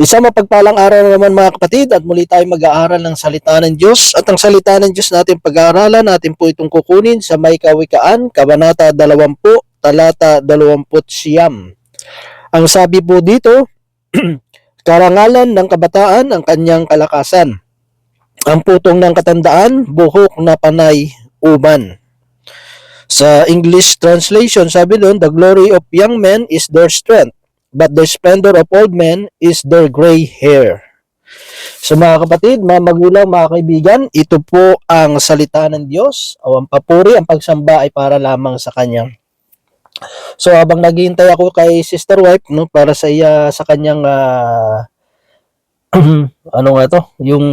Isang mapagpalang araw na naman mga kapatid at muli tayo mag-aaral ng salita ng Diyos at ang salita ng Diyos natin pag-aaralan natin po itong kukunin sa may kawikaan, Kabanata 20, talata 20 siyam. Ang sabi po dito, karangalan ng kabataan ang kanyang kalakasan. Ang putong ng katandaan, buhok na panay uban. Sa English translation, sabi doon, the glory of young men is their strength but the splendor of old men is their gray hair. So mga kapatid, mga magulang, mga kaibigan, ito po ang salita ng Diyos o ang papuri, ang pagsamba ay para lamang sa Kanya. So habang naghihintay ako kay Sister Wife no para sa iya sa kanyang ah, ano nga to, yung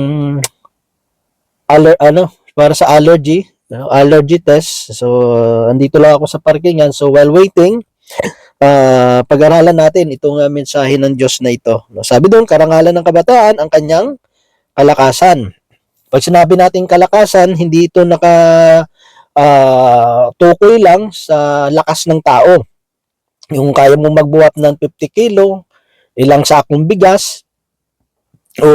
aller, ano, para sa allergy, allergy test. So andito lang ako sa parkingan. So while waiting, ah, pag-aralan natin itong uh, mensahe ng Diyos na ito. No, sabi doon, karangalan ng kabataan ang kanyang kalakasan. Pag sinabi natin kalakasan, hindi ito naka ah, tukoy lang sa lakas ng tao. Yung kaya mong magbuhat ng 50 kilo, ilang sakong bigas, o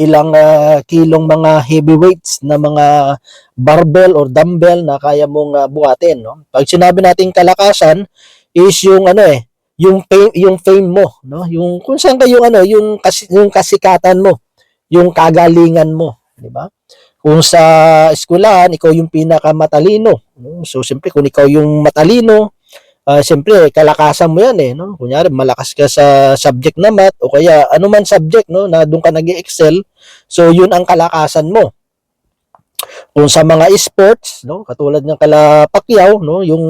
ilang ah, kilong mga heavyweights na mga barbell or dumbbell na kaya mong ah, buhatin. No? Pag sinabi natin kalakasan, is yung ano eh, yung fame, yung fame mo, no? Yung kung saan ka yung ano, yung kas, yung kasikatan mo, yung kagalingan mo, di ba? Kung sa eskwelahan, ikaw yung pinakamatalino, no? So siyempre kung ikaw yung matalino, ah siyempre kalakasan mo yan eh, no? Kunyari malakas ka sa subject na math o kaya ano man subject, no, na doon ka nag-excel, so yun ang kalakasan mo kung sa mga sports, no, katulad ng kala Pacquiao, no, yung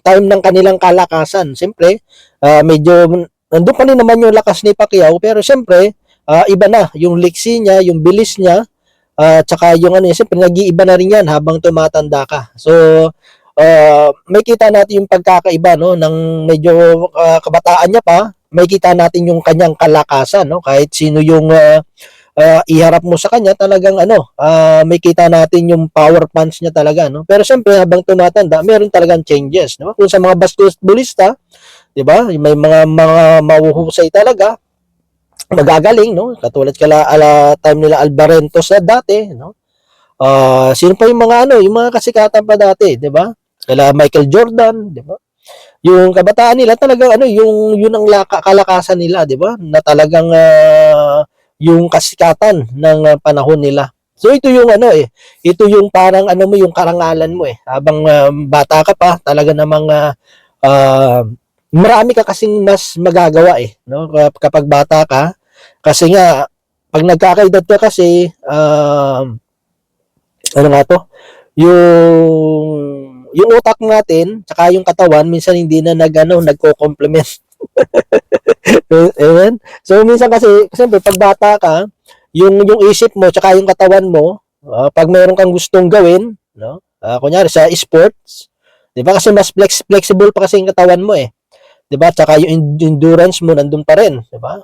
time ng kanilang kalakasan, siyempre, ah, medyo nandun pa rin naman yung lakas ni Pacquiao, pero siyempre, ah, iba na yung liksi niya, yung bilis niya, at saka yung ano, siyempre nag-iiba na rin yan habang tumatanda ka. So, ah, may kita natin yung pagkakaiba no ng medyo ah, kabataan niya pa, may kita natin yung kanyang kalakasan no kahit sino yung ah, ah, iharap mo sa kanya talagang ano, ah, may kita natin yung power punch niya talaga, no? Pero siyempre habang tumatanda, meron talagang changes, no? Kung sa mga basketballista, 'di ba? May mga mga mahuhusay talaga, magagaling, no? Katulad kala ala time nila Albarentos na dati, no? Ah, sino pa yung mga ano, yung mga kasikatan pa dati, 'di ba? Kala Michael Jordan, 'di ba? Yung kabataan nila talagang ano, yung yun ang laka, kalakasan nila, 'di ba? Na talagang ah, yung kasikatan ng uh, panahon nila. So ito yung ano eh, ito yung parang ano mo yung karangalan mo eh. Habang uh, bata ka pa, talaga namang uh, marami ka kasing mas magagawa eh, no? Kapag bata ka, kasi nga pag nagkakaedad ka kasi uh, ano nga to, yung yung utak natin, tsaka yung katawan, minsan hindi na nag, ano, nagko-complement. Amen? So, minsan kasi, siyempre, pag bata ka, yung, yung isip mo, tsaka yung katawan mo, ah, pag mayroon kang gustong gawin, no? Ah, kunyari, sa sports, di ba? Kasi mas flex, flexible pa kasi yung katawan mo eh. Di ba? Tsaka yung endurance mo, nandun pa rin. Di ba?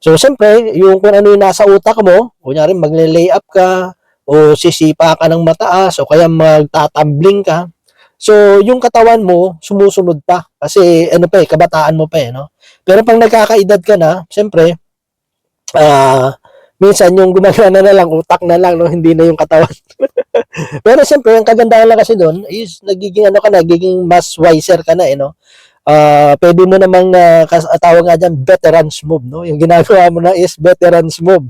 So, siyempre, yung kung ano yung nasa utak mo, kunyari, magle-lay up ka, o sisipa ka ng mataas, o kaya magtatambling ka, So, yung katawan mo, sumusunod pa. Kasi, ano pa eh, kabataan mo pa eh, no? Pero pag nagkakaedad ka na, siyempre, ah, minsan yung gumagana na lang, utak na lang, no? Hindi na yung katawan. Pero siyempre, ang kagandahan lang kasi doon is nagiging ano ka na, nagiging mas wiser ka na eh, no? Ah, pwede mo namang uh, tawag nga dyan, veterans move, no? Yung ginagawa mo na is veterans move.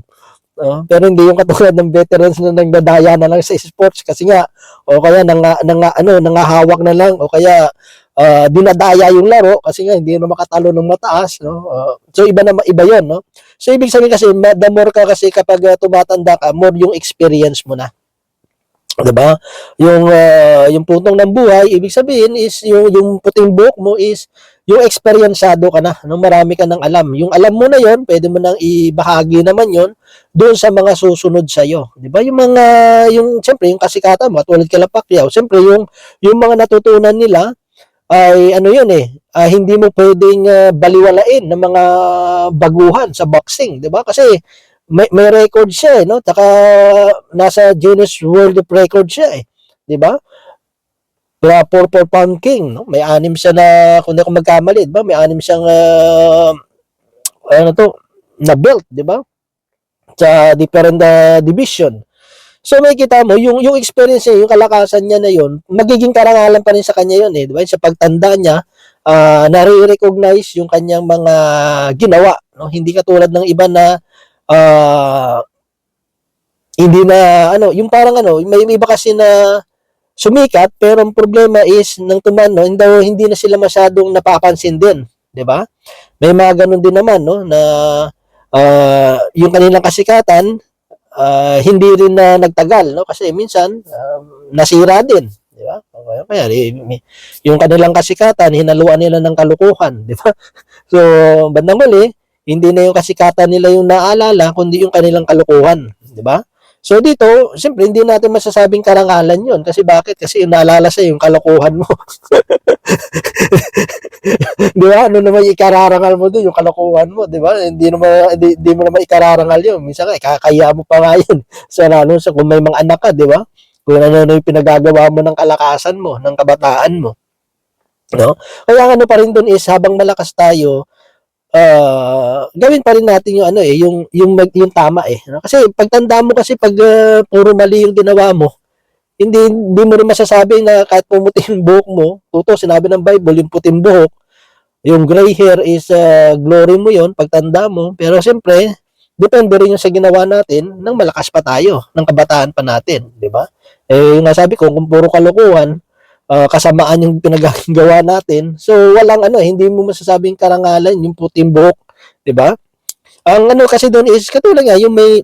No? pero hindi yung katulad ng veterans na nagdadaya na lang sa sports kasi nga o kaya nang, nang ano nangahawak na lang o kaya uh, dinadaya yung laro kasi nga hindi na makatalo ng mataas no? Uh, so iba na iba yon no? So ibig sabihin kasi the more ka kasi kapag uh, tumatanda ka more yung experience mo na 'di ba? Yung uh, yung puntong ng buhay, ibig sabihin is yung yung puting buhok mo is yung experienceado ka na, no? marami ka nang alam. Yung alam mo na 'yon, pwede mo nang ibahagi naman 'yon doon sa mga susunod sa iyo, 'di ba? Yung mga yung siyempre yung kasikatan mo, tulad kay Pacquiao, siyempre yung yung mga natutunan nila ay ano 'yun eh, uh, hindi mo pwedeng uh, baliwalain ng mga baguhan sa boxing, 'di ba? Kasi may, may record siya eh, no? Taka nasa Guinness World of Record siya eh. 'Di ba? Kaya Purple Pound King, no? May anim siya na kung hindi ako magkamali, 'di ba? May anim siyang uh, ano to, na belt, di ba? Sa different uh, division. So may kita mo, yung, yung experience niya, yung kalakasan niya na yun, magiging karangalan pa rin sa kanya yun eh. Di ba? Sa pagtanda niya, uh, nare-recognize yung kanyang mga ginawa. No? Hindi katulad ng iba na uh, hindi na, ano, yung parang ano, may, iba kasi na sumikat, pero ang problema is, nang tumano, hindi, hindi na sila masyadong napapansin din. Di ba? May mga ganun din naman, no, na uh, yung kanilang kasikatan, uh, hindi rin na nagtagal, no, kasi minsan, um, nasira din. Di ba? Kaya, kaya yung kanilang kasikatan, hinaluan nila ng kalukuhan. Di ba? So, bandang huli, hindi na yung kasikatan nila yung naalala, kundi yung kanilang kalukuhan. Di ba? So dito, siyempre hindi natin masasabing karangalan 'yon kasi bakit? Kasi yung naalala sa yung kalokohan mo. 'Di ba? Ano naman ikararangal mo doon yung kalokohan mo, 'di ba? Hindi naman hindi, hindi mo naman ikararangal 'yon. Minsan nga kakaya mo pa nga 'yun. So lalo sa kung may mga anak ka, 'di ba? Kung ano na yung pinagagawa mo ng kalakasan mo, ng kabataan mo. No? Kaya ano pa rin doon is habang malakas tayo, uh, gawin pa rin natin yung ano eh, yung yung yung tama eh. No? Kasi pagtanda mo kasi pag uh, puro mali yung ginawa mo, hindi hindi mo rin masasabi na kahit pumuti yung buhok mo, tuto sinabi ng Bible, yung puting buhok, yung gray hair is uh, glory mo yon pagtanda mo. Pero siyempre, depende rin yung sa ginawa natin nang malakas pa tayo, ng kabataan pa natin, di ba? Eh, yung nasabi ko, kung puro kalokohan, uh, kasamaan yung pinagagawa natin. So walang ano, hindi mo masasabing karangalan yung puting buhok, 'di ba? Ang ano kasi doon is katulad nga yung may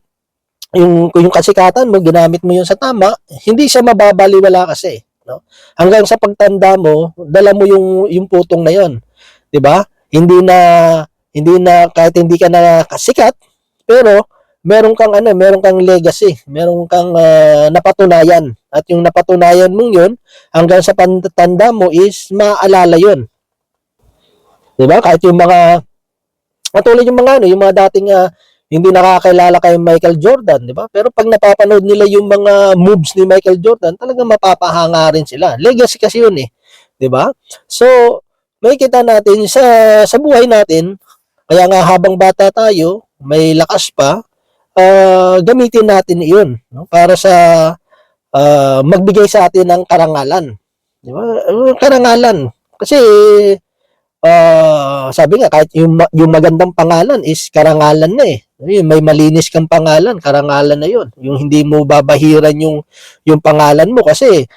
yung yung kasikatan mo ginamit mo yun sa tama, hindi siya mababaliwala kasi, no? Hanggang sa pagtanda mo, dala mo yung yung putong na yon, 'di ba? Hindi na hindi na kahit hindi ka na kasikat, pero meron kang ano, meron kang legacy, meron kang uh, napatunayan. At yung napatunayan mong yun, hanggang sa pantanda mo is maaalala yun. 'Di ba? Kahit yung mga katulad yung mga ano, yung mga dating uh, hindi nakakilala kay Michael Jordan, 'di ba? Pero pag napapanood nila yung mga moves ni Michael Jordan, talagang mapapahanga rin sila. Legacy kasi yun eh. 'Di ba? So, may kita natin sa sa buhay natin, kaya nga habang bata tayo, may lakas pa, uh, gamitin natin iyon no? para sa uh, magbigay sa atin ng karangalan. Di ba? Karangalan. Kasi uh, sabi nga kahit yung yung magandang pangalan is karangalan na eh. May malinis kang pangalan, karangalan na 'yon. Yung hindi mo babahiran yung yung pangalan mo kasi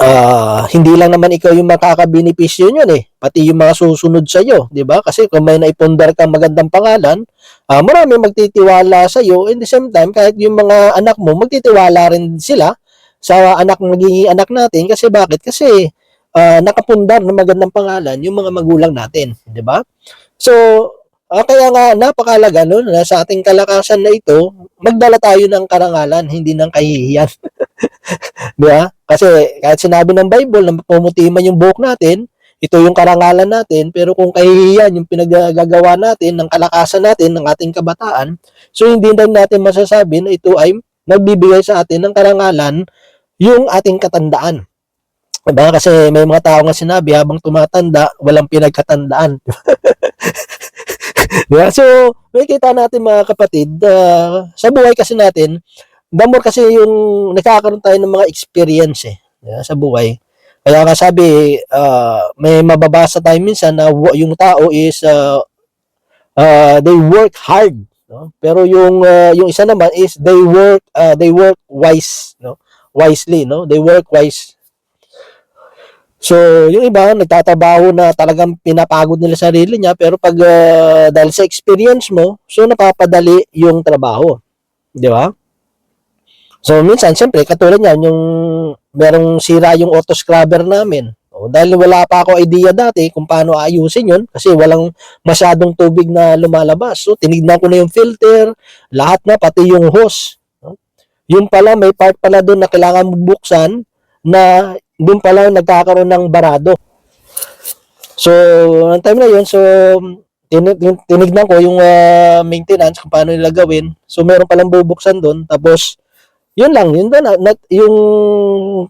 uh, hindi lang naman ikaw yung makakabenepisyo niyon eh, pati yung mga susunod sa iyo, 'di ba? Kasi kung may naipundar kang magandang pangalan, uh, marami magtitiwala sa iyo and the same time kahit yung mga anak mo magtitiwala rin sila sa anak magiging anak natin kasi bakit? Kasi uh, nakapundar ng magandang pangalan yung mga magulang natin, 'di ba? So, uh, kaya nga napakalaga no na sa ating kalakasan na ito, magdala tayo ng karangalan, hindi ng kahihiyan. 'Di ba? Kasi kahit sinabi ng Bible na pumuti man yung buhok natin, ito yung karangalan natin, pero kung kahihiyan yung pinagagawa natin, ng kalakasan natin, ng ating kabataan, so hindi din natin masasabi na ito ay nagbibigay sa atin ng karangalan yung ating katandaan. Diba? Kasi may mga tao nga sinabi, habang tumatanda, walang pinagkatandaan. diba? So, may kita natin mga kapatid, uh, sa buhay kasi natin, the more kasi yung nagkakaroon tayo ng mga experience eh, yeah, sa buhay. Kaya nga sabi, uh, may mababasa tayo minsan na yung tao is uh, uh, they work hard, no? Pero yung uh, yung isa naman is they work uh, they work wise, no? Wisely, no? They work wise. So, yung iba nagtatrabaho na talagang pinapagod nila sarili niya pero pag uh, dahil sa experience mo, so napapadali yung trabaho. 'Di ba? So, minsan, siyempre, katulad niyan, yung merong sira yung auto scrubber namin. O, dahil wala pa ako idea dati kung paano ayusin yun kasi walang masyadong tubig na lumalabas. So, tinignan ko na yung filter, lahat na, pati yung hose. No? Yun pala, may part pala doon na kailangan buksan na doon pala nagkakaroon ng barado. So, ang time na yun, so, tinignan ko yung uh, maintenance kung paano nila gawin. So, meron palang bubuksan doon. Tapos, yun lang, yun doon, na, yung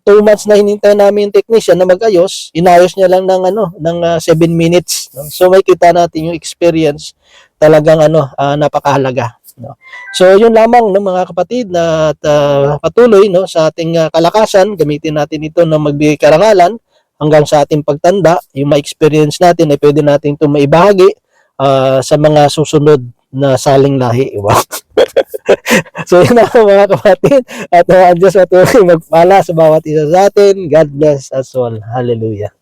two months na hinintay namin yung technician na mag-ayos, inayos niya lang ng ano, ng 7 minutes. no? So may kita natin yung experience talagang ano, ah, napakahalaga. No? So yun lamang no, mga kapatid na ah, patuloy no, sa ating ah, kalakasan, gamitin natin ito na magbigay karangalan hanggang sa ating pagtanda, yung ma-experience natin ay pwede natin ito maibahagi ah, sa mga susunod na saling lahi. Wow. so yun na po, mga kapatid. At uh, ang Diyos patuloy magpala sa bawat isa sa atin. God bless us all. Hallelujah.